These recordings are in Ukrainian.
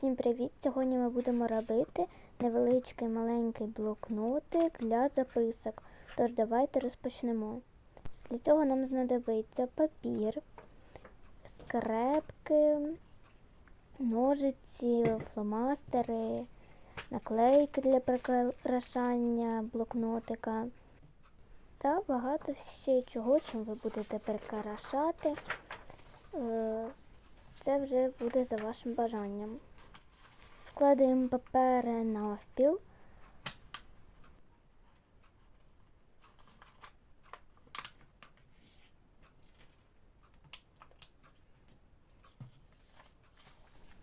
Всім привіт! Сьогодні ми будемо робити невеличкий маленький блокнотик для записок. Тож давайте розпочнемо. Для цього нам знадобиться папір, скрепки, ножиці, фломастери, наклейки для прикрашання блокнотика та багато ще чого, чим ви будете прикрашати. Е, Це вже буде за вашим бажанням. Складуємо папери навпіл.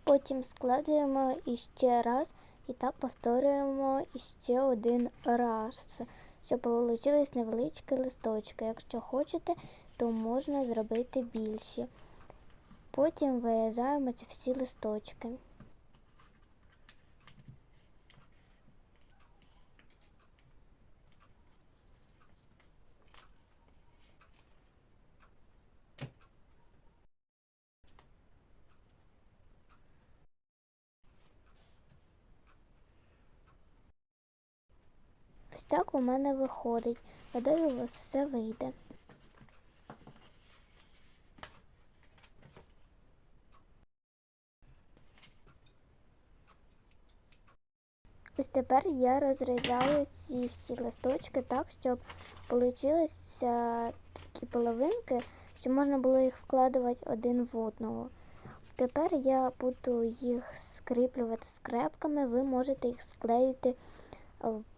Потім складуємо іще раз і так повторюємо іще один раз, щоб вийшли невеличкі листочки. Якщо хочете, то можна зробити більші. Потім вирізаємо ці всі листочки. Ось так у мене виходить. Гадаю, у вас все вийде. Ось тепер я розрізаю ці всі листочки так, щоб вийшли такі половинки, щоб можна було їх вкладувати один в одного. Тепер я буду їх скріплювати скрепками, ви можете їх склеїти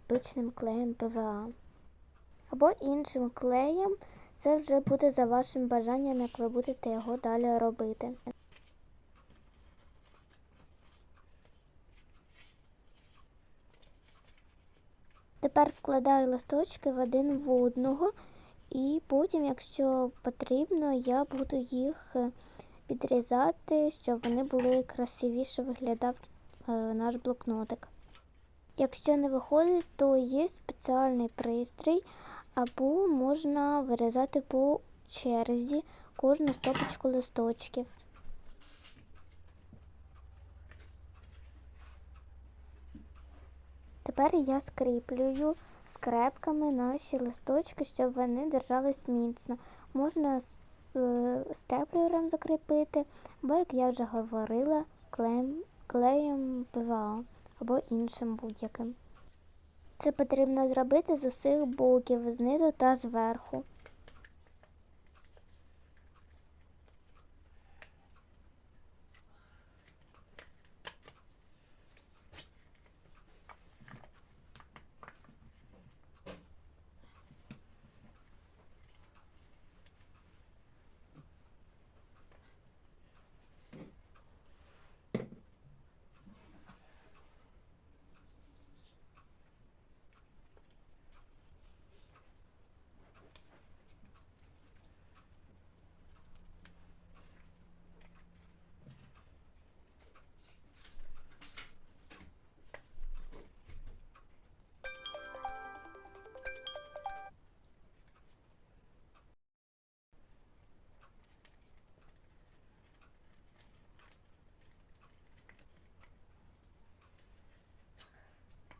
обичним клеєм ПВА. Або іншим клеєм, це вже буде за вашим бажанням, як ви будете його далі робити. Тепер вкладаю листочки в один в одного, і потім, якщо потрібно, я буду їх підрізати, щоб вони були красивіше виглядав е, наш блокнотик. Якщо не виходить, то є спеціальний пристрій, або можна вирізати по черзі кожну стопочку листочків. Тепер я скріплюю скрепками наші листочки, щоб вони держались міцно. Можна степлером закріпити, або, як я вже говорила, клеєм ПВА або іншим будь-яким. Це потрібно зробити з усіх боків, знизу та зверху.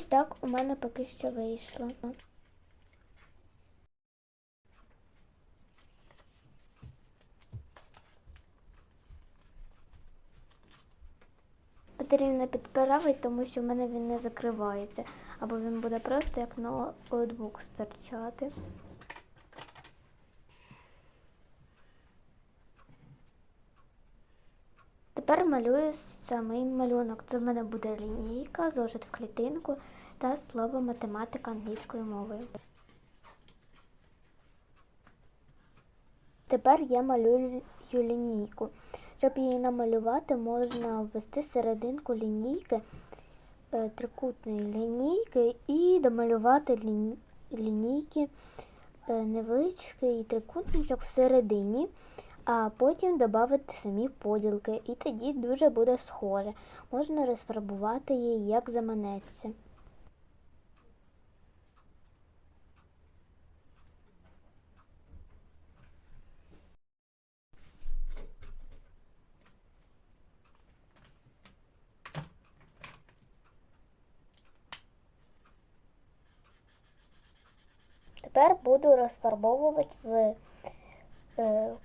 Так у мене поки що вийшло. Потрібно підправити, тому що в мене він не закривається, або він буде просто як ноутбук стирчати. Тепер малюю самий малюнок. Це в мене буде лінійка, зошит в клітинку та слово математика англійською мовою. Тепер я малюю лінійку. Щоб її намалювати, можна ввести серединку лінійки, е, трикутної лінійки і домалювати лінійки е, невеличкий трикутничок всередині а потім додати самі поділки, і тоді дуже буде схоже. Можна розфарбувати її, як заманеться. Тепер буду розфарбовувати в е,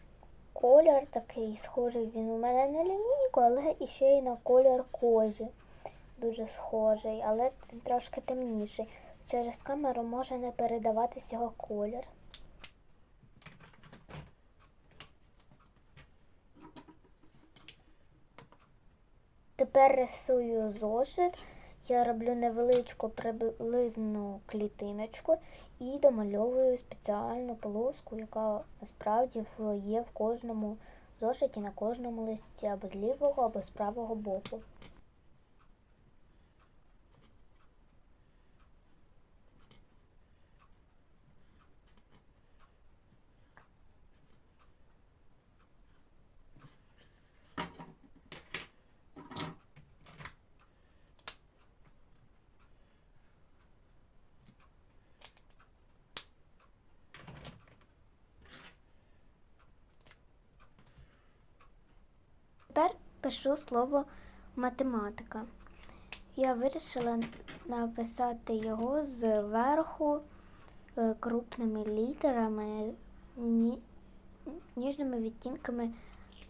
колір такий схожий. Він у мене на лінійку, але і ще й на колір кожі. Дуже схожий, але він трошки темніший. Через камеру може не передаватись його колір. Тепер рисую зошит. Я роблю невеличку приблизну клітиночку і домальовую спеціальну полоску, яка насправді є в кожному зошиті на кожному листі, або з лівого, або з правого боку. Тепер пишу слово математика. Я вирішила написати його зверху е, крупними літерами, ніжними відтінками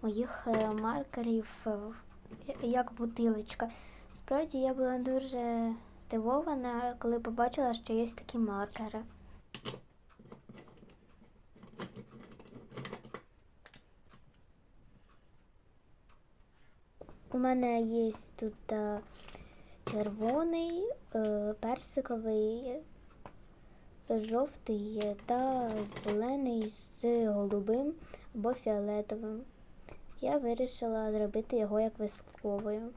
моїх е, маркерів, е, як бутилочка. Справді я була дуже здивована, коли побачила, що є такі маркери. Мене є тут е, червоний, е, персиковий, жовтий та зелений з голубим або фіолетовим. Я вирішила зробити його як висковою.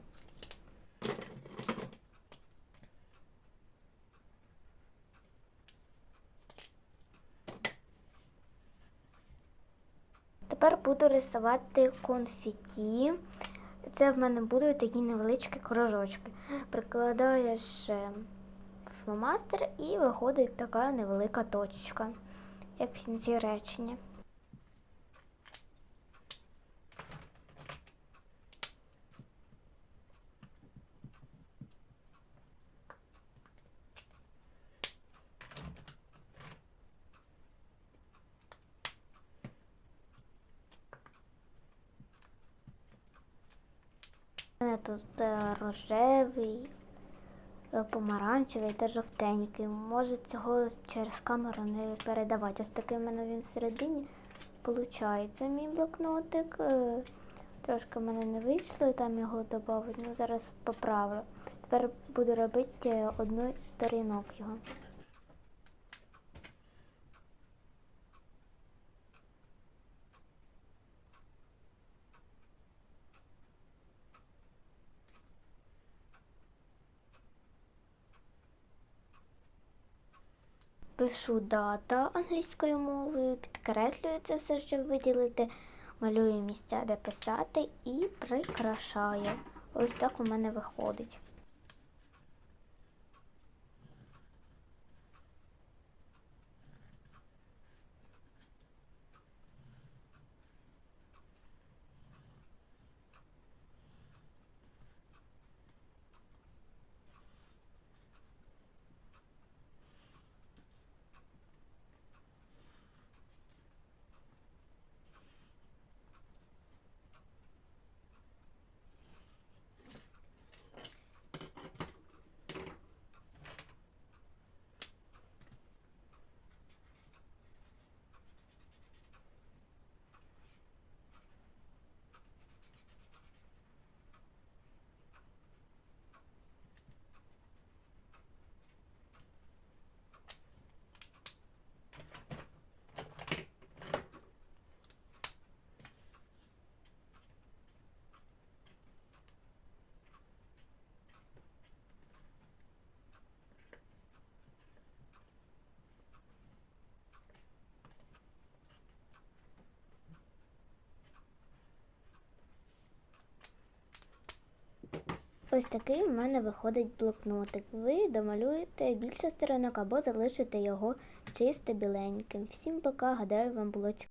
Тепер буду рисувати конфеті. Це в мене будуть такі невеличкі кружочки. Прикладаєш е, фломастер і виходить така невелика точечка, як в кінці речення. Тут рожевий, е, помаранчевий та жовтенький. Може цього через камеру не передавати. Ось такий в мене він всередині. Получається мій блокнотик. Е, Трошки в мене не вийшло, і там його додати, ну зараз поправлю. Тепер буду робити е, одну з сторінок його. Пишу дата англійською мовою, підкреслюю це все, щоб виділити, малюю місця, де писати і прикрашаю. Ось так у мене виходить. Ось такий у мене виходить блокнотик. Ви домалюєте більше сторонок або залишите його чисто біленьким. Всім пока, гадаю, вам було цікаво.